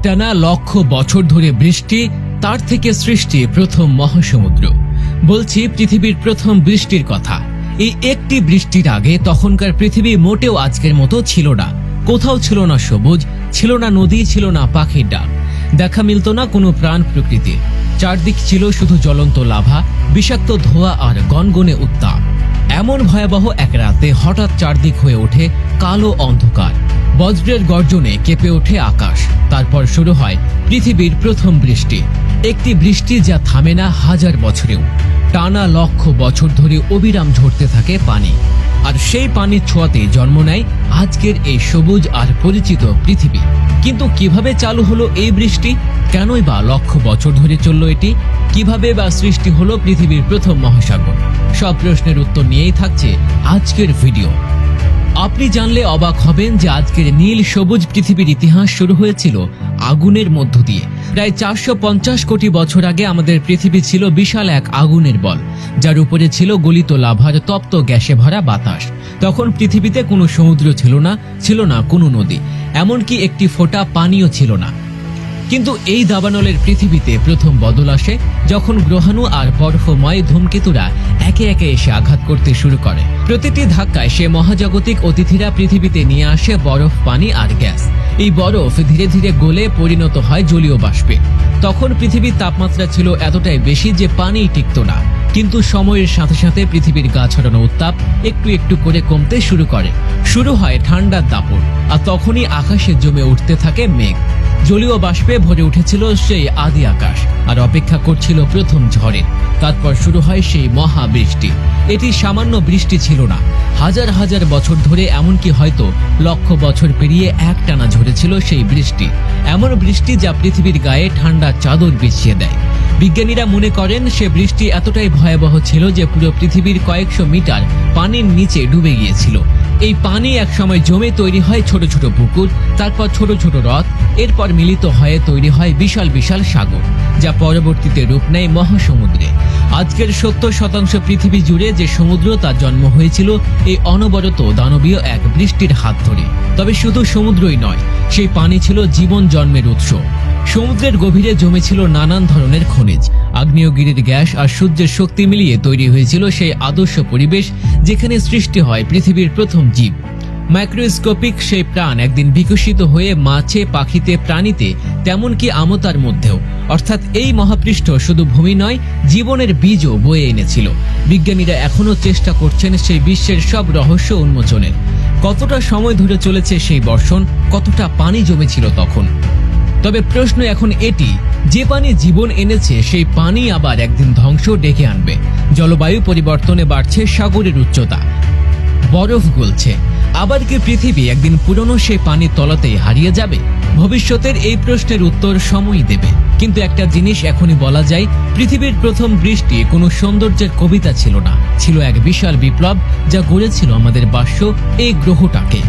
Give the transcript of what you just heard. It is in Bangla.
একটানা লক্ষ বছর ধরে বৃষ্টি, তার থেকে সৃষ্টি প্রথম মহাসমুদ্র। বলছি পৃথিবীর প্রথম বৃষ্টির কথা। এই একটি বৃষ্টির আগে তখনকার পৃথিবী মোটেও আজকের মতো ছিল না। কোথাও ছিল না সবুজ, ছিল না নদী, ছিল না পাখির ডাক দেখা মিলত না কোনো প্রাণ প্রকৃতির। চারদিক ছিল শুধু জ্বলন্ত লাভা, বিষাক্ত ধোয়া আর গনগনে উত্তাপ। এমন ভয়াবহ এক রাতে হঠাৎ চারদিক হয়ে ওঠে কালো অন্ধকার। বজ্রের গর্জনে কেঁপে ওঠে আকাশ। তারপর শুরু হয় পৃথিবীর প্রথম বৃষ্টি। একটি বৃষ্টি যা থামে না হাজার বছরেও। টানা লক্ষ বছর ধরে অবিরাম ঝরতে থাকে পানি। আর সেই পানির ছোঁয়াতে জন্ম নেয় আজকের এই সবুজ আর পরিচিত পৃথিবী। কিন্তু কীভাবে চালু হলো এই বৃষ্টি? কেনই বা লক্ষ বছর ধরে চলল এটি? কীভাবে বা সৃষ্টি হলো পৃথিবীর প্রথম মহাসাগর? সব প্রশ্নের উত্তর নিয়েই থাকছে আজকের ভিডিও। আপনি জানলে অবাক হবেন যে আজকের নীল সবুজ পৃথিবীর ইতিহাস শুরু হয়েছিল আগুনের মধ্য দিয়ে। প্রায় চারশো পঞ্চাশ কোটি বছর আগে আমাদের পৃথিবী ছিল বিশাল এক আগুনের বল, যার উপরে ছিল গলিত লাভার তপ্ত গ্যাসে ভরা বাতাস। তখন পৃথিবীতে কোনো সমুদ্র ছিল না ছিল না কোনো নদী। এমনকি একটি ফোঁটা পানিও ছিল না। কিন্তু এই দাবানলের পৃথিবীতে প্রথম বদল আসে যখন গ্রহাণু আর বরফময় ধূমকেতুরা একে একে এসে আঘাত করতে শুরু করে। প্রতিটি ধাক্কায় সে মহাজাগতিক অতিথিরা পৃথিবীতে নিয়ে আসে বরফ, পানি আর গ্যাস। এই বরফ ধীরে ধীরে গলে পরিণত হয় জলীয় বাষ্পে। তখন পৃথিবীর তাপমাত্রা ছিল এতটাই বেশি যে পানি টিকত না। কিন্তু সময়ের সাথে সাথে পৃথিবীর গা ছড়ানো উত্তাপ একটু একটু করে কমতে শুরু করে। শুরু হয় ঠান্ডার দাপট, আর তখনই আকাশে জমে উঠতে থাকে মেঘ। জলীয় বাষ্পে ভরে উঠেছিল সেই আদি আকাশ, আর অপেক্ষা করছিল প্রথম ঝড়ে। তারপর শুরু হয় সেই মহাবৃষ্টি। এটি সামান্য বৃষ্টি ছিল না। হাজার হাজার বছর ধরে এমনকি হয়তো লক্ষ বছর পেরিয়ে একটানা ঝরেছিল সেই বৃষ্টি। এমন বৃষ্টি যা পৃথিবীর গায়ে ঠান্ডা চাদর বিছিয়ে দেয়। বিজ্ঞানীরা মনে করেন সে বৃষ্টি এতটাই ভয়াবহ ছিল যে পুরো পৃথিবীর কয়েকশো মিটার পানির নিচে ডুবে গিয়েছিল। এই পানি একসময় জমে তৈরি হয় ছোট ছোট পুকুর, তারপর ছোট ছোট হ্রদ, এরপর মিলিত হয়ে তৈরি হয় বিশাল বিশাল সাগর, যা পরবর্তীতে রূপ নেয় মহাসমুদ্রে। আজকের সত্তর শতাংশ পৃথিবী জুড়ে যে সমুদ্র তার জন্ম হয়েছিল এই অনবরত দানবীয় এক বৃষ্টির হাত ধরে। তবে শুধু সমুদ্রই নয়, সেই পানি ছিল জীবন জন্মের উৎস। সমুদ্রের গভীরে জমেছিল নানান ধরনের খনিজ। আগ্নেয়গিরির গ্যাস আর সূর্যের শক্তি মিলিয়ে তৈরি হয়েছিল সেই আদর্শ পরিবেশ যেখানে সৃষ্টি হয় পৃথিবীর প্রথম জীব। মাইক্রোস্কোপিক সেই প্রাণ একদিন বিকশিত হয়ে মাছে, পাখিতে, প্রাণীতে, তেমনকি আমতার মধ্যেও। অর্থাৎ এই মহাপৃষ্ঠ শুধু ভূমি নয়, জীবনের বীজও বয়ে এনেছিল। বিজ্ঞানীরা এখনও চেষ্টা করছেন সেই বিশ্বের সব রহস্য উন্মোচনের। কতটা সময় ধরে চলেছে সেই বর্ষণ, কতটা পানি জমেছিল তখন? তবে প্রশ্ন এখন এটি, যে পানি জীবন এনেছে, সেই পানি আবার একদিন ধ্বংস ডেকে আনবে। জলবায়ু পরিবর্তনে বাড়ছে সাগরের উচ্চতা। বরফ গলছে। আবার কি পৃথিবী একদিন পুরনো সেই পানির তলাতেই হারিয়ে যাবে? ভবিষ্যতের এই প্রশ্নের উত্তর সময়ই দেবে। কিন্তু একটা জিনিস এখনই বলা যায়, পৃথিবীর প্রথম বৃষ্টি কোনো সৌন্দর্যের কবিতা ছিল না। ছিল এক বিশাল বিপ্লব যা গড়েছিল আমাদের বাস্য এই গ্রহটাকে।